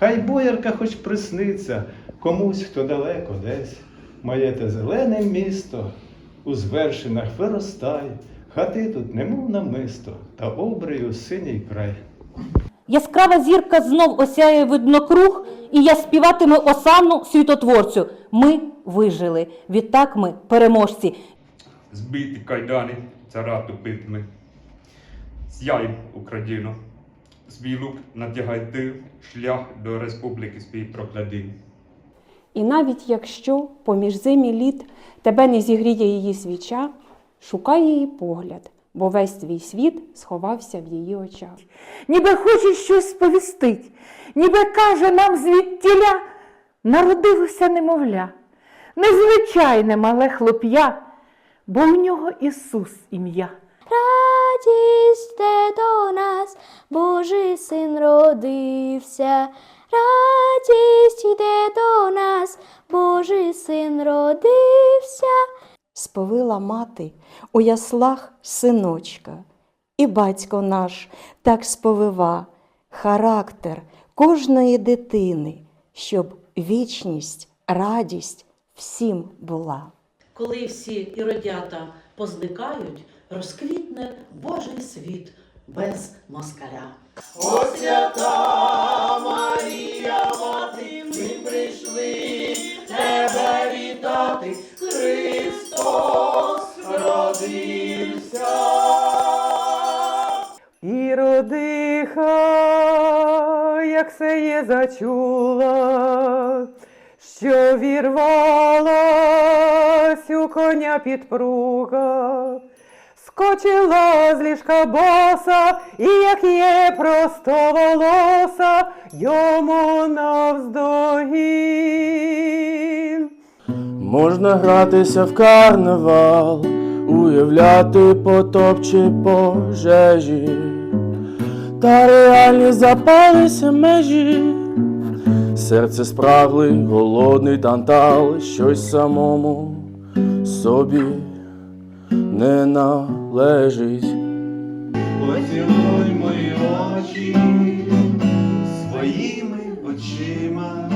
Хай боярка хоч присниться комусь, хто далеко десь. Моє те зелене місто у звершинах виростай, хати тут немов намисто, та обрію синій край. Яскрава зірка знов осяє виднокруг, і я співатиму осанну світотворцю. Ми вижили. Відтак ми переможці. збити кайдани, царату битми. З'яй Україно, свій лук надягай ти, шлях до республіки свій проклади. І навіть якщо поміж зимі літ тебе не зігріє її свіча, шукай її погляд, бо весь твій світ сховався в її очах. ніби хоче щось сповістить, ніби каже нам звідтіля, народилося немовля, незвичайне мале хлоп'я, бо в нього Ісус ім'я. Радість до нас, Божий син родився. Радість йде до нас, Божий син родився. сповила мати у яслах синочка, і батько наш так сповива характер кожної дитини, щоб вічність, радість всім була. Коли всі іродята позникають, розквітне Божий світ без москаля. О, свята Марія, мати, ми прийшли тебе вітати, Христос родився. І родиха, як се є зачула, що вірвалась у коня підпруга, скочила з ліжка боса, і як є просто волоса, йому навздогін. Можна гратися в карнавал, уявляти потопчі пожежі, та реальні запалися межі. Серце спраглий, голодний тантал, щось самому собі не належить. Поцілуй мої очі своїми очима,